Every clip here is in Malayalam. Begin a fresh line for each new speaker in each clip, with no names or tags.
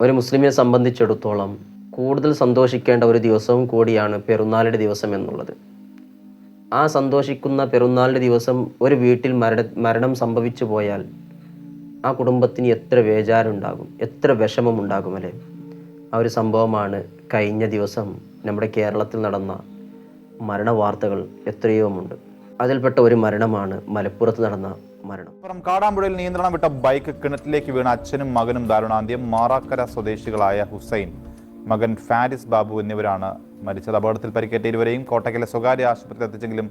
ഒരു മുസ്ലിമിനെ സംബന്ധിച്ചിടത്തോളം കൂടുതൽ സന്തോഷിക്കേണ്ട ഒരു ദിവസവും കൂടിയാണ് പെരുന്നാളിന്റെ ദിവസം എന്നുള്ളത്. ആ സന്തോഷിക്കുന്ന പെരുന്നാളിന്റെ ദിവസം ഒരു വീട്ടിൽ മരണ മരണം സംഭവിച്ചു പോയാൽ ആ കുടുംബത്തിന് എത്ര വേചാരുണ്ടാകും എത്ര വിഷമം ഉണ്ടാകും അല്ലേ? ആ ഒരു സംഭവമാണ് കഴിഞ്ഞ ദിവസം നമ്മുടെ കേരളത്തിൽ നടന്ന മരണ വാർത്തകൾ എത്രയോമുണ്ട്. അതിൽപ്പെട്ട ഒരു മരണമാണ് മലപ്പുറത്ത് നടന്ന മരണം.
കാടാമ്പുഴയിൽ നിയന്ത്രണം വിട്ട ബൈക്ക് കിണറ്റിലേക്ക് വീണ അച്ഛനും മകനും ദാരുണാന്ത്യം മാറാക്കര സ്വദേശികളായ ഹുസൈൻ മകൻ ഫാരിസ് ബാബു എന്നിവരാണ് മരിച്ചത്. അപകടത്തിൽ പരിക്കേറ്റ ഇരുവരെയും കോട്ടക്കലെ സ്വകാര്യ ആശുപത്രിയിൽ എത്തിച്ചെങ്കിലും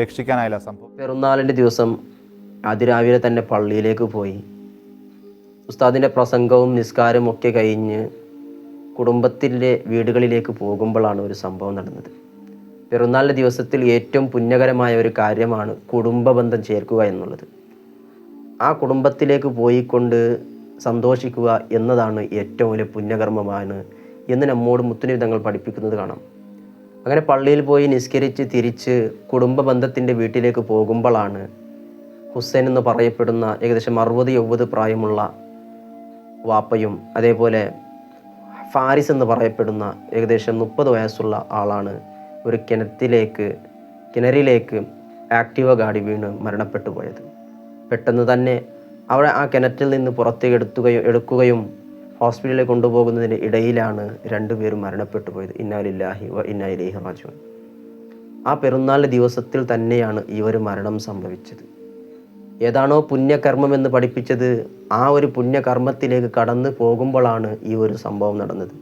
രക്ഷിക്കാനായില്ല സംഭവം.
പെരുന്നാളിന്റെ ദിവസം അതിരാവിലെ തന്നെ പള്ളിയിലേക്ക് പോയി. ഉസ്താദിന്റെ പ്രസംഗവും നിസ്കാരവും ഒക്കെ കഴിഞ്ഞ് കുടുംബത്തിന്റെ വീടുകളിലേക്ക് പോകുമ്പോഴാണ് ഒരു സംഭവം നടന്നത്. പെരുന്നാളിന്റെ ദിവസത്തിൽ ഏറ്റവും പുണ്യകരമായ ഒരു കാര്യമാണ് കുടുംബ ബന്ധം ചേർക്കുക എന്നുള്ളത്. ആ കുടുംബത്തിലേക്ക് പോയിക്കൊണ്ട് സന്തോഷിക്കുക എന്നതാണ് ഏറ്റവും വലിയ പുണ്യകർമ്മമാണ് എന്ന് നമ്മോട് മുത്തുനബി പഠിപ്പിക്കുന്നത് കാണാം. അങ്ങനെ പള്ളിയിൽ പോയി നിസ്കരിച്ച് തിരിച്ച് കുടുംബ ബന്ധത്തിന്റെ വീട്ടിലേക്ക് പോകുമ്പോഴാണ് ഹുസൈൻ എന്ന് പറയപ്പെടുന്ന ഏകദേശം അറുപത് എഴുപത് പ്രായമുള്ള വാപ്പയും അതേപോലെ ഫാരിസ് എന്ന് പറയപ്പെടുന്ന ഏകദേശം മുപ്പത് വയസ്സുള്ള ആളാണ് ഒരു കിണറ്റിലേക്ക് കിണറിലേക്ക് ആക്റ്റീവ ഗാഡി വീണ് മരണപ്പെട്ടു പോയത് പെട്ടെന്ന് തന്നെ അവരെ ആ കിണറ്റിൽ നിന്ന് പുറത്തേക്ക് എടുത്തുകയും എടുക്കുകയും ഹോസ്പിറ്റലിൽ കൊണ്ടുപോകുന്നതിന് ഇടയിലാണ് രണ്ടുപേരും മരണപ്പെട്ടു പോയത്. ഇന്നാലില്ലാഹി വ ഇന്നായിലേഹി റാജുൻ ആ പെരുന്നാൾ ദിവസത്തിൽ തന്നെയാണ് ഈ ഒരു മരണം സംഭവിച്ചത്. ഏതാണോ പുണ്യകർമ്മം എന്ന് പഠിപ്പിച്ചത് ആ ഒരു പുണ്യകർമ്മത്തിലേക്ക് കടന്നു പോകുമ്പോഴാണ് ഈ ഒരു സംഭവം നടന്നത്.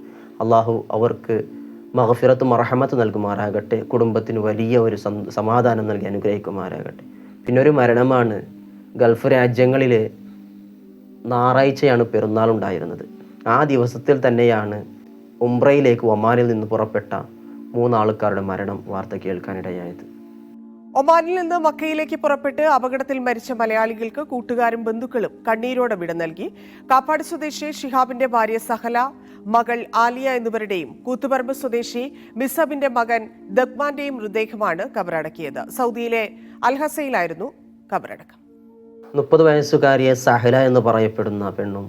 അള്ളാഹു അവർക്ക് മഹഫിറത്തും അർഹമത്ത് നൽകുമാറാകട്ടെ കുടുംബത്തിന് വലിയ ഒരു സമാധാനം നൽകി അനുഗ്രഹിക്കുമാറാകട്ടെ. പിന്നെ ഒരു മരണമാണ് ഗൾഫ് രാജ്യങ്ങളിൽ ഞായറാഴ്ചയാണ് പെരുന്നാൾ ഉണ്ടായിരുന്നത് ആ ദിവസത്തിൽ തന്നെയാണ് ഉംറയിലേക്ക് ഒമാനിൽ നിന്ന് പുറപ്പെട്ട മൂന്നാൾക്കാരുടെ മരണം വാർത്ത കേൾക്കാനിടയായത്.
ഒമാനിൽ നിന്ന് മക്കയിലേക്ക് പുറപ്പെട്ട് അപകടത്തിൽ മരിച്ച മലയാളികൾക്ക് കൂട്ടുകാരും ബന്ധുക്കളും കണ്ണീരോടെ വിട നൽകി. കാപ്പാട് സ്വദേശി ഷിഹാബിന്റെ ഭാര്യ സഹല മകൾ ആലിയ എന്നിവരുടെയും കൂത്തുപറമ്പ് സ്വദേശി മിസബിന്റെ മകൻ ദഗ്മാന്റെയും മൃതദേഹമാണ് കബറടക്കിയത്. സൗദിയിലെ അൽഹസയിലായിരുന്നു കബറടക്കം.
മുപ്പത് വയസ്സുകാരിയെ സഹല എന്ന് പറയപ്പെടുന്ന പെണ്ണും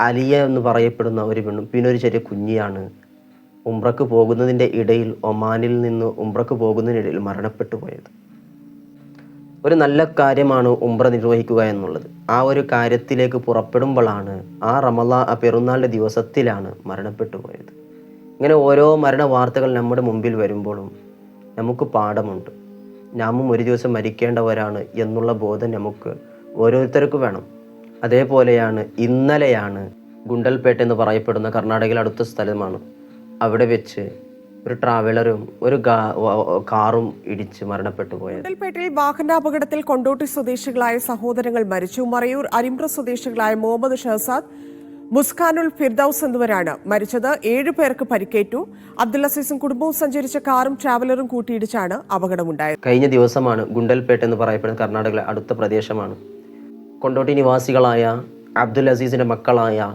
അലിയ എന്ന് പറയപ്പെടുന്ന ഒരു പെണ്ണും പിന്നെ ഒരു ചെറിയ കുഞ്ഞിയാണ്. ഉംറക്ക് പോകുന്നതിന്റെ ഇടയിൽ ഒമാനിൽ നിന്ന് ഉംറക്ക് പോകുന്നതിനിടയിൽ മരണപ്പെട്ടു പോയത്. ഒരു നല്ല കാര്യമാണ് ഉംറ നിർവഹിക്കുക എന്നുള്ളത്. ആ ഒരു കാര്യത്തിലേക്ക് പുറപ്പെടുമ്പോഴാണ് ആ റമല ആ പെരുന്നാളിന്റെ ദിവസത്തിലാണ് മരണപ്പെട്ടു പോയത്. ഇങ്ങനെ ഓരോ മരണ വാർത്തകൾ നമ്മുടെ മുമ്പിൽ വരുമ്പോഴും നമുക്ക് പാഠമുണ്ട്. നാമും ഒരു ദിവസം മരിക്കേണ്ടവരാണ് എന്നുള്ള ബോധം നമുക്ക് ഓരോരുത്തർക്കും വേണം. അതേപോലെയാണ് ഇന്നലെയാണ് ഗുണ്ടൽപേട്ട എന്ന് പറയപ്പെടുന്ന കർണാടകയിലെ അടുത്ത സ്ഥലമാണ്. അവിടെ വെച്ച് ഒരു ട്രാവലറും ഒരു കാറും ഇടിച്ച് മരണപ്പെട്ടു പോയത്.
ഗുണ്ടൽപേട്ടയിൽ വാഹനാപകടത്തിൽ കൊണ്ടോട്ടി സ്വദേശികളായ സഹോദരങ്ങൾ മരിച്ചു. മറയൂർ അരിമ്പ്ര സ്വദേശികളായ മുഹമ്മദ് ഷഹസാദ് മുസ്കാനുൽ ഫിർദൌസ് എന്നിവരാണ് മരിച്ചത്. ഏഴു പേർക്ക് പരിക്കേറ്റു. അബ്ദുൽ അസീസും കുടുംബവും സഞ്ചരിച്ച കാറും ട്രാവലറും കൂട്ടിയിടിച്ചാണ് അപകടമുണ്ടായത്.
കഴിഞ്ഞ ദിവസമാണ് ഗുണ്ടൽപേട്ട് എന്ന് പറയപ്പെടുന്ന കർണാടകയിലെ അടുത്ത പ്രദേശമാണ്. കൊണ്ടോട്ടി നിവാസികളായ അബ്ദുൽ അസീസിന്റെ മക്കളായ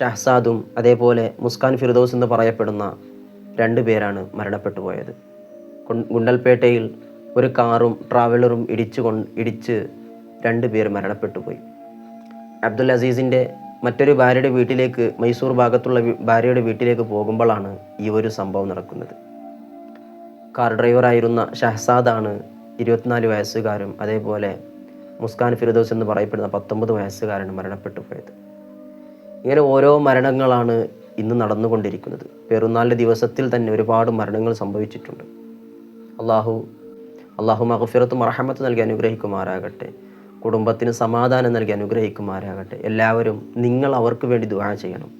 ഷഹസാദും അതേപോലെ മുസ്കാൻ ഫിർദോസ് എന്ന് പറയപ്പെടുന്ന രണ്ടു പേരാണ് മരണപ്പെട്ടു പോയത്. ഗുണ്ടൽപേട്ടയിൽ ഒരു കാറും ട്രാവലറും ഇടിച്ചു കൊ ഇടിച്ച് രണ്ട് പേർ മരണപ്പെട്ടു പോയി. അബ്ദുൽ അസീസിന്റെ മറ്റൊരു ഭാര്യയുടെ വീട്ടിലേക്ക് മൈസൂർ ഭാഗത്തുള്ള ഭാര്യയുടെ വീട്ടിലേക്ക് പോകുമ്പോഴാണ് ഈ ഒരു സംഭവം നടക്കുന്നത്. കാർ ഡ്രൈവറായിരുന്ന ഷഹസാദാണ് ഇരുപത്തിനാല് വയസ്സുകാരും അതേപോലെ മുസ്കാൻ ഫിറദോസ് എന്ന് പറയപ്പെടുന്ന പത്തൊമ്പത് വയസ്സുകാരനും മരണപ്പെട്ടു പോയത്. ഇങ്ങനെ ഓരോ മരണങ്ങളാണ് ഇന്ന് നടന്നുകൊണ്ടിരിക്കുന്നത്. പെരുന്നാളിന്റെ ദിവസത്തിൽ തന്നെ ഒരുപാട് മരണങ്ങൾ സംഭവിച്ചിട്ടുണ്ട്. അള്ളാഹു അള്ളാഹു മഹഫിറത്തും അർഹമത്ത് നൽകി അനുഗ്രഹിക്കുമാറാകട്ടെ. കുടുംബത്തിന് സമാധാനം നൽകി അനുഗ്രഹിക്കുമാരാകട്ടെ എല്ലാവരും നിങ്ങൾ അവർക്ക് വേണ്ടി ദുവാ ചെയ്യണം.